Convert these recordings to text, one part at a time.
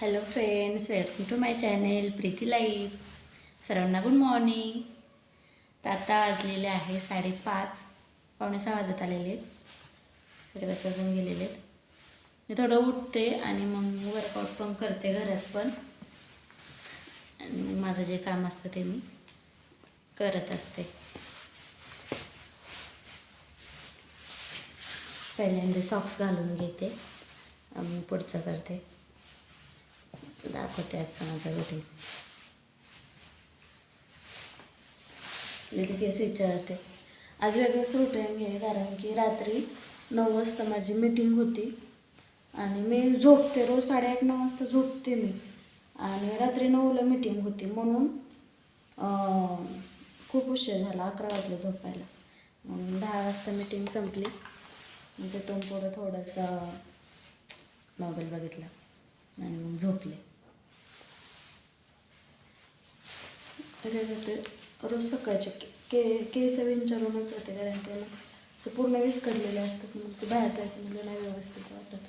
Hello friends welcome to my channel Preeti life सर्वांना good morning तर आता वाजलेले आहे साडेपाच. पावणे सहा वाजत आलेले आहेत. साडेपाच वाजून गेलेले आहेत. मी थोडं उठते आणि मग वर्कआउट पण करते घरात पण. आणि मग माझं जे काम असतं ते मी करत असते. पहिल्यांदा सॉक्स घालून घेते. मी पुढचं करते. दाखवते आजचा माझा रुटीन तिथे केस विचारते. आज वेगळंच रुटीन घे कारण की रात्री नऊ वाजता माझी मीटिंग होती. आणि मी झोपते रोज साडेआठ नऊ वाजता झोपते मी. आणि रात्री नऊला मीटिंग होती म्हणून खूप उशीर झाला अकरा वाजले झोपायला. मग दहा वाजता मीटिंग संपली. मग तिथून पुढं थोडंसं मोबाईल बघितला. आणि मग झोपले. काय करते रोज सकाळचे के के केस विंचारूनच जाते कारण त्याला असं पूर्ण विस्कडलेले असतात मग ते बाहेर जायचं म्हणजे नाही व्यवस्थित वाटत.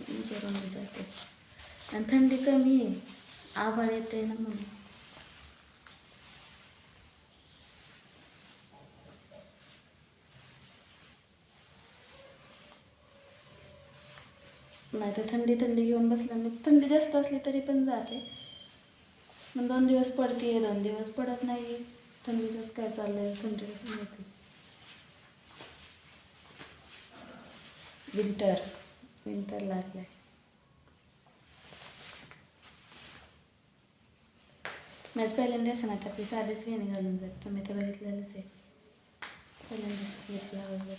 विंचारून जाते. आणि थंडी कमी आहे. आभाळ येते ना म्हणून. नाही तर थंडी थंडी घेऊन बसल्याने थंडी जास्त असली तरी पण जाते. मग दोन दिवस पडते दोन दिवस पडत नाही थंडीचंच काय चाललंय थंडी कसं माहिती. विंटर विंटर लागलाय. माझं पहिल्यांदा असं ना आपली साधीच वेणी घालून जात. तुम्ही ते बघितलेलंच आहे. पहिल्यांदा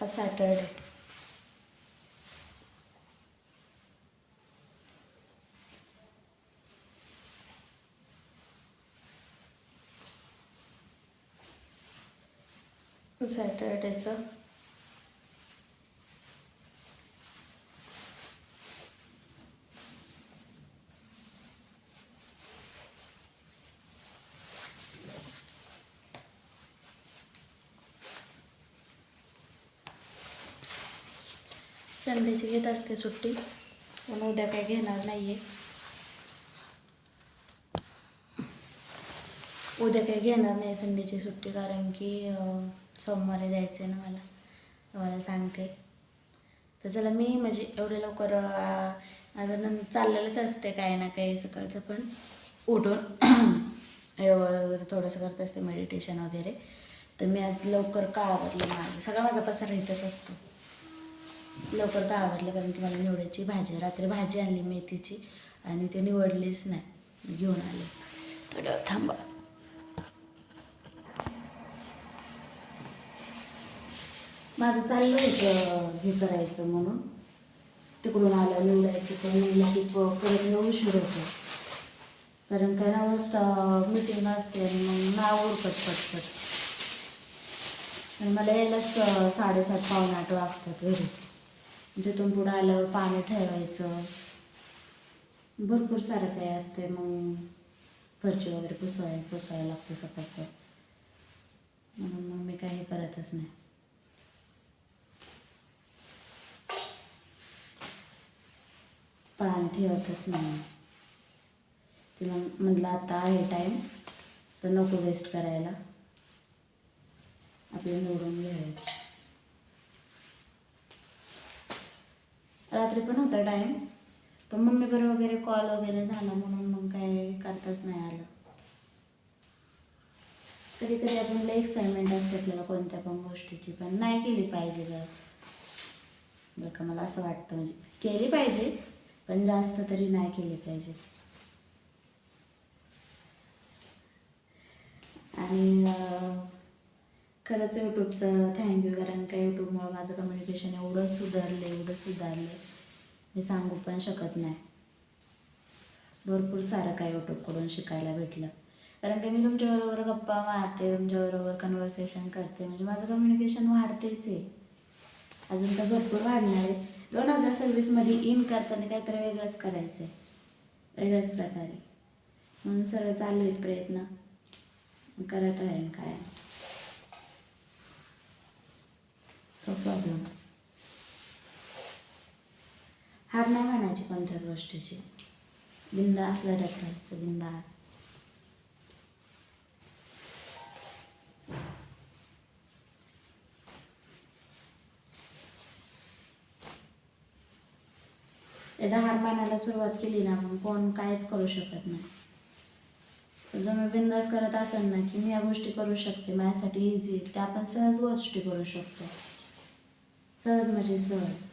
जाते आज सॅटरडे सॅटरडेचं संडेची घेत असते सुट्टी. पण उद्या काय घेणार नाही आहे उद्या काही घेणार नाही संडेची सुट्टी कारण की सोमवारी जायचं आहे ना मला. मला सांगते. तर चला मी म्हणजे एवढे लवकर माझं नंतर चाललेलंच असते काही ना काही सकाळचं पण. उठून थोडंसं करत असते मेडिटेशन वगैरे. तर मी आज लवकर का आवरलं माझं सगळा माझा पसार इथंच असतो. लवकर तर आवडलं कारण की मला निवडायची भाजी रात्री भाजी आणली मेथीची आणि ते निवडलीच नाही. घेऊन आले. थोडं थांबा. माझं चाललं होतं हे करायचं म्हणून. तिकडून आलं निवडायची पण निवडली की परत न उशीर होतो कारण काय ना वाजता मीटिंग असते आणि मग नाव उरकत पटपट. आणि मला यायलाच साडेसात पावणे आठ वाजतात घरी. तिथून पुढं आल्यावर पाणी ठेवायचं. भरपूर सारं काही असते मग. फरची वगैरे पुसाय पुसायला लागतं सकाळचं. म्हणून मग मी काही करतच नाही. पाणी ठेवतच नाही. ते मग म्हटलं आता आहे टाईम तर नको वेस्ट करायला. आपल्याला निवडून घ्यायचं. रात्री पण होता टाईम पण मम्मी वगैरे कॉल वगैरे झाला म्हणून मग काय करताच नाही आलं. कधी कधी आपल्याला एक्साइटमेंट असते आपल्याला कोणत्या पण गोष्टीची पण नाही केली पाहिजे ग. बरं का मला असं वाटतं म्हणजे केली पाहिजे पण जास्त तरी नाही केली पाहिजे. आणि खरंच यूट्यूबचं थँक्यू कारण का यूट्यूबमुळं माझं कम्युनिकेशन एवढं सुधारलं एवढं सुधारलं. मी सांगू पण शकत नाही. भरपूर सारं काय यूट्यूबकडून शिकायला भेटलं. कारण की मी तुमच्याबरोबर गप्पा मारते तुमच्याबरोबर कन्व्हर्सेशन करते. म्हणजे माझं कम्युनिकेशन वाढतेच आहे. अजून तर भरपूर वाढणार आहे. दोन हजार सव्वीसमध्ये इन करताना काहीतरी वेगळंच करायचं आहे वेगळ्याच प्रकारे. म्हणून सर्व चालू आहेत प्रयत्न. करत राहीन काय तो प्रॉब्लेम हार नाही म्हणायची कोणत्याच गोष्टीची. बिंदास लढत राहायचं बिंदास एकदा हार मानायला सुरुवात केली ना मग कोण काहीच करू शकत नाही. जर मी बिंदास करत असेल ना की मी या गोष्टी करू शकते माझ्यासाठी इझी त्या आपण सहज गोष्टी करू शकतो. सहज म्हणजे सहज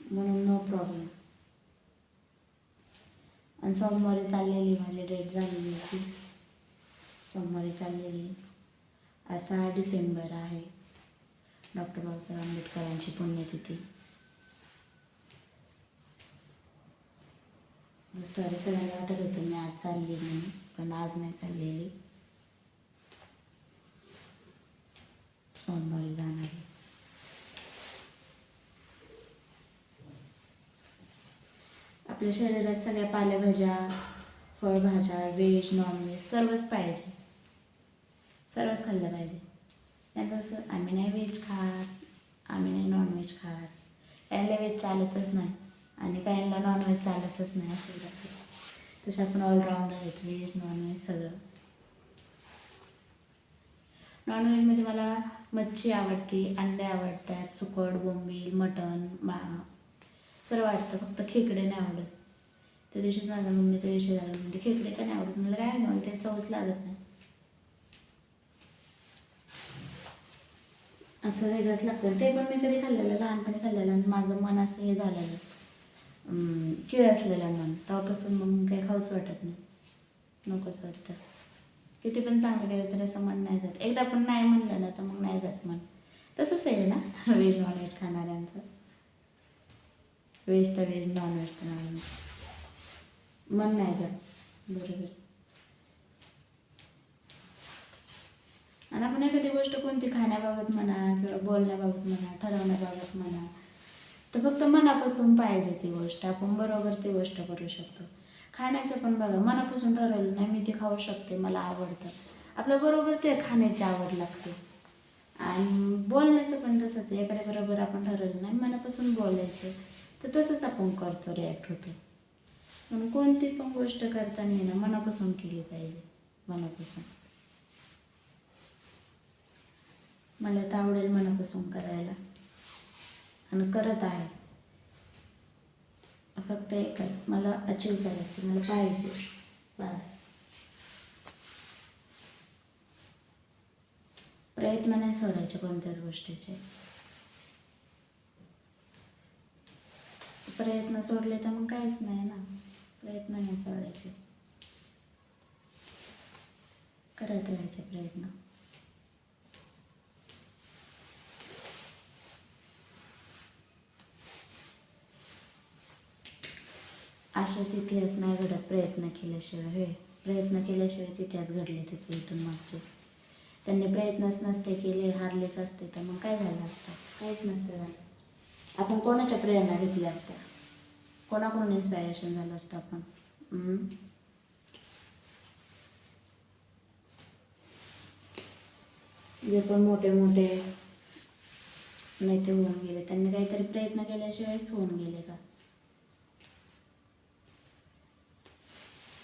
म्हणून नो प्रॉब्लेम आणि सोमवारी चाललेली माझी डेट झालेली फिक्स सोमवारी चाललेली आज सहा डिसेंबर आहे. डॉक्टर बाबासाहेब आंबेडकरांची पुण्यतिथी. सॉरी सगळ्यांना वाटत होतं मी आज चाललेली नाही पण आज नाही चाललेली. सोमवारी जाणार. आहे आपल्या शरीरात सगळ्या पालेभाज्या फळभाज्या व्हेज नॉनव्हेज सर्वच पाहिजे. सर्वच खाल्लं पाहिजे. त्यात असं आम्ही नाही व्हेज खात आम्ही नाही नॉनव्हेज खात. यायला व्हेज चालतच नाही. आणि काहींना नॉनव्हेज चालतच नाही असं तसं आपण ऑलराऊंडर आहेत व्हेज नॉनव्हेज सगळं. नॉनव्हेजमध्ये मला मच्छी आवडते अंडे आवडतात सुकट बोंबील मटण मा सर्व आवडतं. फक्त खेकडे नाही आवडत. त्या दिवशीच माझ्या मम्मीचा विषय झाला म्हणजे खेकडे का नाही आवडत. मला काय नाही ते चवच लागत नाही. असं वेगळंच लागतं. ते पण मी कधी खाल्लेलं लहानपणी खाल्लेलं आणि माझं मन असं हे झालेलं. किळ असलेलं मन. तेव्हापासून मग काही खाऊच वाटत नाही. नकोच वाटतं. किती पण चांगलं केलं तरी असं मन नाही जात. एकदा पण नाही म्हणलं ना तर मग नाही जात मन तसंच आहे ना व्हेज नॉनव्हेज खाणाऱ्यांचं. व्हेज तर व्हेज नॉनव्हेज तर नॉनव्हेज मन नाही जात. बरोबर. आणि आपण एखादी गोष्ट कोणती खाण्याबाबत म्हणा किंवा बोलण्याबाबत म्हणा ठरवण्याबाबत म्हणा तर फक्त मनापासून पाहिजे ती गोष्ट. आपण बरोबर ती गोष्ट करू शकतो. खाण्याचं पण बघा मनापासून ठरवलं नाही मी ते खाऊ शकते मला आवडतं. आपल्या बरोबर ते खाण्याची आवड लागते. आणि बोलण्याचं पण तसंच आहे एखाद्या बरोबर आपण ठरवलं नाही मनापासून बोलायचं तर तसंच आपण करतो रिॲक्ट होतो. म्हणून कोणती पण गोष्ट करताना आहे ना मनापासून केली पाहिजे मनापासून. मला तर आवडेल मनापासून करायला. आणि करत आहे. फक्त एकच. मला अचीव करायचं मला पाहिजे. बस. प्रयत्न नाही सोडायचे कोणत्याच गोष्टीचे. प्रयत्न सोडले तर मग काहीच नाही ना. प्रयत्न नाही सोडायचे. करत राहायचे प्रयत्न. अशाच इतिहास नाही घडत. प्रयत्न केल्याशिवाय होय. प्रयत्न केल्याशिवायच इतिहास घडले त्याचे इथून मागचे. त्यांनी प्रयत्नच नसते केले हारलेच असते तर मग काय झालं असतं? काहीच नसतं झालं. आपण कोणाच्या प्रेरणा घेतल्या असत्या? कोणाकडून इन्स्पायरेशन झालं असतं आपण? जे पण मोठे मोठे नेते होऊन गेले त्यांनी काहीतरी प्रयत्न केल्याशिवायच होऊन गेले का?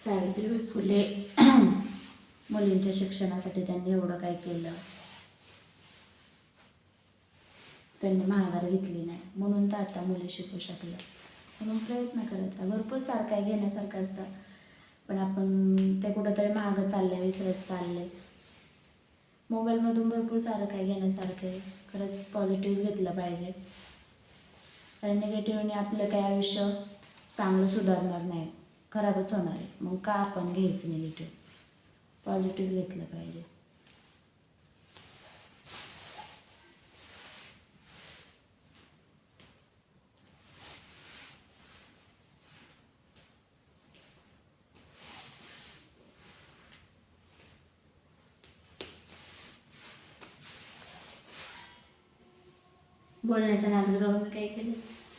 सावित्रीबाई फुले मुलींच्या शिक्षणासाठी त्यांनी एवढं काय केलं? त्यांनी माघार घेतली नाही. म्हणून तर आता मुली शिकू शकलं म्हणून प्रयत्न करत राहा. भरपूर सारखं आहे घेण्यासारखं असतं. पण आपण ते कुठंतरी महाग चाललंय विसरत चाललंय मोबाईलमधून भरपूर सारं काय घेण्यासारखं आहे. खरंच पॉझिटिव्ह घेतलं पाहिजे. कारण निगेटिव्हने आपलं काही आयुष्य चांगलं सुधारणार नाही. खराबच होणार आहे. मग का आपण घ्यायचं निगेटिव्ह पॉझिटिव्ह घेतलं पाहिजे. बोलण्याच्या नादात बघा मी काय केलं.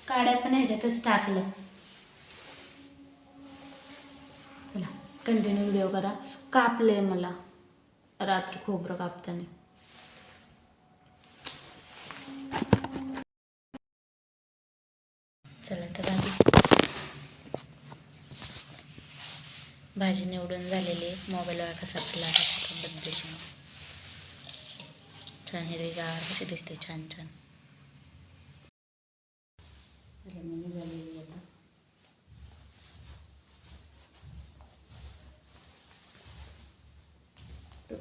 काड्या पण ह्याच्यातच टाकलं कंटिन्यू व्हिडिओ करा. कापलं आहे मला. रात्र खोबरं कापताना. चला तर भाजी भाजी निवडून झालेली आहे. मोबाईलवर कसा आपला बद्दलशी छान हिरवीगार कशी दिसते. छान छान चला मी निघालेली आहे आता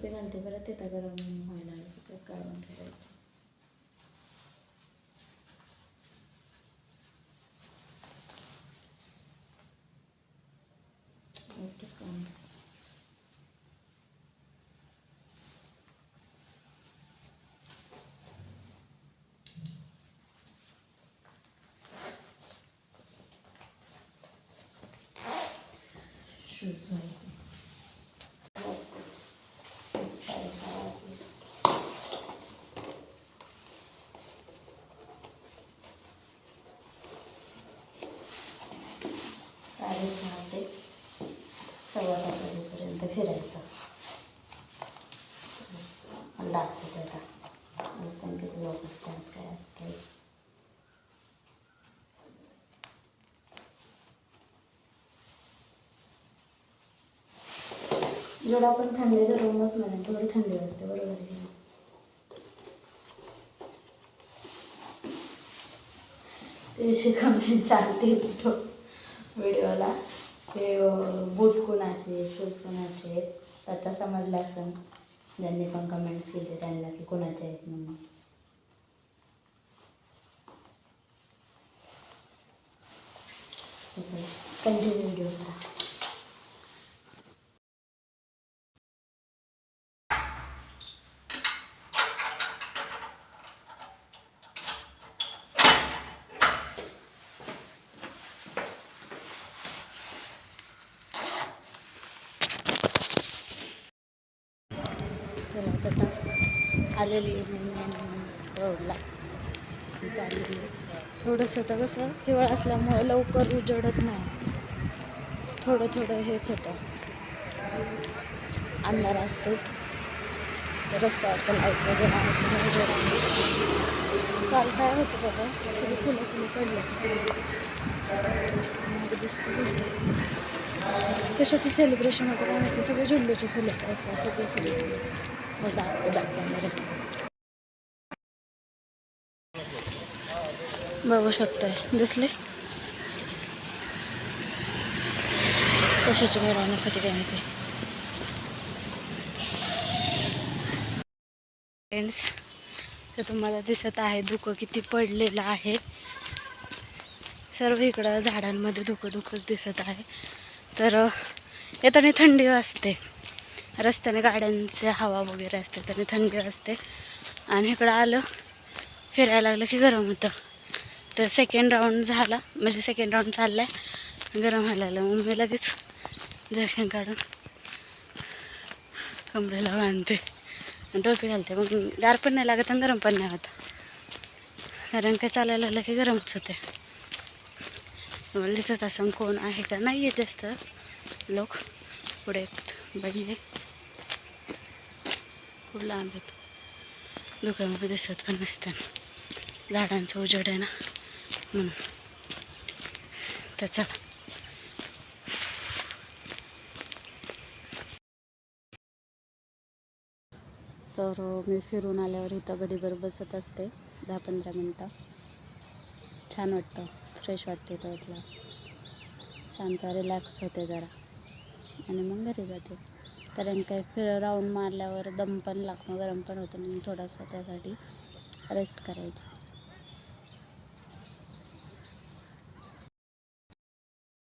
टोपी घालते परत तिथं गरम व्हायला लागलं परत काढून ठेवायची एकटंच काम शूज आहे साडेसहा वाजले साडेसहा ते सव्वा सात वाजेपर्यंत फिरायचं. मला दाखवते आता. असताना किती लोक असतात काय असते जेवढं आपण थंडी रूमच नाही तेवढी थंडी असते बरोबर आहे की कमेंट चालते तो व्हिडिओला. ते बूट कोणाचे शूज कोणाचे आहेत? आता समजलं असं. ज्यांनी पण कमेंट्स केले त्यांना की कोणाचे आहेत म्हणून. कंटिन्यू व्हिडिओ करा. चला आता आलेली आहे मी मेन रोडला चाललेली थोडंसं तर कसं हिवाळा असल्यामुळे लवकर उजडत नाही. थोडं थोडं हेच होतं. अंधार असतोच. रस्त्यावरच्या लाइट वगैरे आहे. काल काय होतं बघा सगळी फुलं फुलं पडलं. कशाचं सेलिब्रेशन होतं काय माहिती? सगळे झेंडूची फुलं. असतात सगळे सगळे बघू शकताय. दिसले? कशाची मिरवणूक होती काय माहिती? फ्रेंड्स तर तुम्हाला दिसत आहे. धुकं किती पडलेलं आहे. सर्व इकडं झाडांमध्ये धुकं धुकंच दिसत आहे. तर येताना थंडी असते रस्त्याने गाड्यांची हवा वगैरे असते त्याने थंडी असते. आणि इकडं आलं फिरायला लागलं की गरम होतं. तर सेकंड राऊंड झाला म्हणजे सेकंड राऊंड चालला आहे गरम व्हायला लागलं मग मी लगेच जॅकेट काढून कमरेला बांधते. टोपी घालते. मग गार पण नाही लागत आणि गरम पण नाही होत. कारण काय चालायला लागलं की गरमच होते. मला दिसत असं कोण आहे का? नाही आहे जास्त. लोक पुढे एक बाई आहे खूप आंब्यात आहेत. दुकानामध्ये दिसत पण नसतं झाडांचं उजेड आहे ना? म्हणून. त्याचा तर मी फिरून आल्यावर इथं घडीभर बसत असते. दहा पंधरा मिनटं. छान वाटतं. फ्रेश वाटते इथं बसला शांत रिलॅक्स होते जरा. आणि मग घरी जाते. कारण काय फिर राऊंड मारल्यावर दम पण लागतो गरम पण होतं म्हणून थोडासा त्यासाठी रेस्ट करायची.